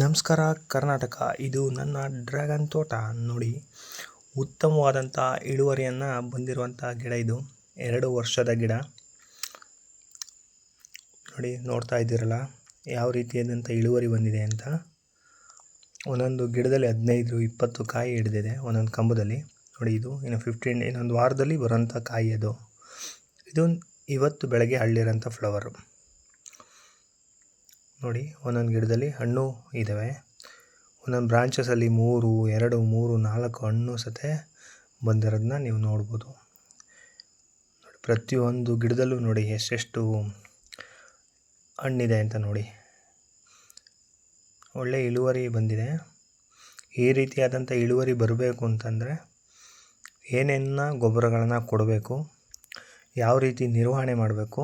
ನಮಸ್ಕಾರ, ಕರ್ನಾಟಕ. ಇದು ನನ್ನ ಡ್ರ್ಯಾಗನ್ ತೋಟ. ನೋಡಿ, ಉತ್ತಮವಾದಂಥ ಇಳುವರಿಯನ್ನು ಬಂದಿರುವಂಥ ಗಿಡ ಇದು. ಎರಡು ವರ್ಷದ ಗಿಡ. ನೋಡಿ, ನೋಡ್ತಾ ಇದ್ದೀರಲ್ಲ, ಯಾವ ರೀತಿಯಾದಂಥ ಇಳುವರಿ ಬಂದಿದೆ ಅಂತ. ಒಂದೊಂದು ಗಿಡದಲ್ಲಿ ಹದಿನೈದು, ಇಪ್ಪತ್ತು ಕಾಯಿ ಹಿಡಿದಿದೆ ಒಂದೊಂದು ಕಂಬದಲ್ಲಿ. ನೋಡಿ, ಇದು ಇನ್ನು ಫಿಫ್ಟೀನ್ ಇನ್ನೊಂದು ವಾರದಲ್ಲಿ ಬರೋಂಥ ಕಾಯಿ ಅದು. ಇದು ಇವತ್ತು ಬೆಳಗ್ಗೆ ಹಳ್ಳಿರೋಂಥ ಫ್ಲವರು ನೋಡಿ, ಒಂದೊಂದು ಗಿಡದಲ್ಲಿ ಹಣ್ಣು ಇದ್ದಾವೆ ಒಂದೊಂದು ಬ್ರಾಂಚಸಲ್ಲಿ ಮೂರು, ಎರಡು, ಮೂರು, ನಾಲ್ಕು ಹಣ್ಣು ಸತೆ ಬಂದಿರೋದನ್ನ ನೀವು ನೋಡ್ಬೋದು. ನೋಡಿ, ಪ್ರತಿಯೊಂದು ಗಿಡದಲ್ಲೂ ನೋಡಿ ಎಷ್ಟೆಷ್ಟು ಹಣ್ಣಿದೆ ಅಂತ ನೋಡಿ. ಒಳ್ಳೆ ಇಳುವರಿ ಬಂದಿದೆ. ಈ ರೀತಿಯಾದಂಥ ಇಳುವರಿ ಬರಬೇಕು ಅಂತಂದರೆ ಏನೇನ ಗೊಬ್ಬರಗಳನ್ನು ಕೊಡಬೇಕು, ಯಾವ ರೀತಿ ನಿರ್ವಹಣೆ ಮಾಡಬೇಕು,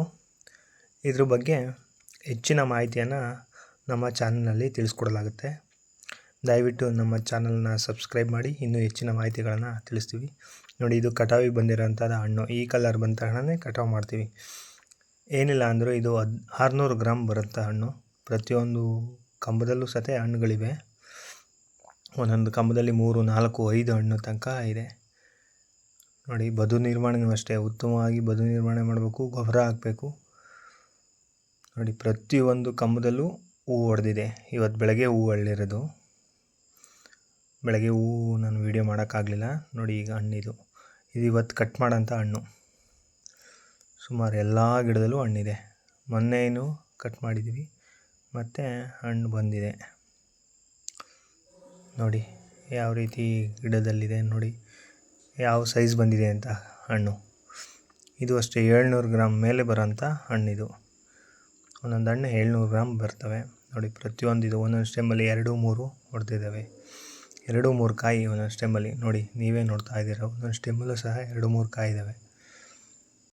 ಇದ್ರ ಬಗ್ಗೆ ಹೆಚ್ಚಿನ ಮಾಹಿತಿಯನ್ನು ನಮ್ಮ ಚಾನಲ್ನಲ್ಲಿ ತಿಳಿಸ್ಕೊಡಲಾಗುತ್ತೆ. ದಯವಿಟ್ಟು ನಮ್ಮ ಚಾನಲ್ನ ಸಬ್ಸ್ಕ್ರೈಬ್ ಮಾಡಿ, ಇನ್ನೂ ಹೆಚ್ಚಿನ ಮಾಹಿತಿಗಳನ್ನು ತಿಳಿಸ್ತೀವಿ. ನೋಡಿ, ಇದು ಕಟಾವಿಗೆ ಬಂದಿರೋಂಥದ್ದು ಹಣ್ಣು. ಈ ಕಲರ್ ಬಂದ ತಕ್ಷಣವೇ ಕಟಾವು ಮಾಡ್ತೀವಿ. ಏನಿಲ್ಲ ಅಂದರೂ ಇದು ಹದ್, ಆರುನೂರು ಗ್ರಾಮ್ ಬರುತ್ತೆ ಹಣ್ಣು. ಪ್ರತಿಯೊಂದು ಕಂಬದಲ್ಲೂ ಸತೆ ಹಣ್ಣುಗಳಿವೆ. ಒಂದೊಂದು ಕಂಬದಲ್ಲಿ ಮೂರು, ನಾಲ್ಕು, ಐದು ಹಣ್ಣು ತನಕ ಇದೆ. ನೋಡಿ, ಬದು ನಿರ್ವಹಣೆಯೂ ಅಷ್ಟೇ. ಉತ್ತಮವಾಗಿ ಬದು ನಿರ್ವಹಣೆ ಮಾಡಬೇಕು, ಗೊಬ್ಬರ ಹಾಕಬೇಕು. ನೋಡಿ, ಪ್ರತಿಯೊಂದು ಕಂಬದಲ್ಲೂ ಹೂವು ಹೊಡೆದಿದೆ ಇವತ್ತು ಬೆಳಗ್ಗೆ ಹೂವು ಅಳ್ಳಿರೋದು. ಬೆಳಗ್ಗೆ ಹೂವು ನಾನು ವೀಡಿಯೋ ಮಾಡೋಕ್ಕಾಗಲಿಲ್ಲ. ನೋಡಿ, ಈಗ ಹಣ್ಣಿದು. ಇದು ಇವತ್ತು ಕಟ್ ಮಾಡೋಂಥ ಹಣ್ಣು. ಸುಮಾರು ಎಲ್ಲ ಗಿಡದಲ್ಲೂ ಹಣ್ಣಿದೆ. ಮೊನ್ನೆ ಏನು ಕಟ್ ಮಾಡಿದ್ದೀವಿ ಮತ್ತು ಹಣ್ಣು ಬಂದಿದೆ. ನೋಡಿ, ಯಾವ ರೀತಿ ಗಿಡದಲ್ಲಿದೆ ನೋಡಿ. ಯಾವ ಸೈಜ್ ಬಂದಿದೆ ಅಂತ ಹಣ್ಣು. ಇದು ಅಷ್ಟೇ, ಏಳ್ನೂರು ಗ್ರಾಮ್ ಮೇಲೆ ಬರೋಂಥ ಹಣ್ಣಿದು. ಒಂದೊಂದು ಹಣ್ಣು ಏಳ್ನೂರು ಗ್ರಾಮ್ ಬರ್ತವೆ. ನೋಡಿ, ಪ್ರತಿಯೊಂದು ಇದು ಒಂದೊಂದು ಸ್ಟೆಮ್ಮಲ್ಲಿ ಎರಡು, ಮೂರು ಹೊಡೆದಿದ್ದಾವೆ. ಎರಡು, ಮೂರು ಕಾಯಿ ಒಂದೊಂದು ಸ್ಟೆಮ್ಮಲ್ಲಿ ನೋಡಿ, ನೀವೇ ನೋಡ್ತಾ ಇದ್ದೀರ, ಒಂದೊಂದು ಸ್ಟೆಮ್ಮಲ್ಲೂ ಸಹ ಎರಡು, ಮೂರು ಕಾಯಿ ಇದ್ದಾವೆ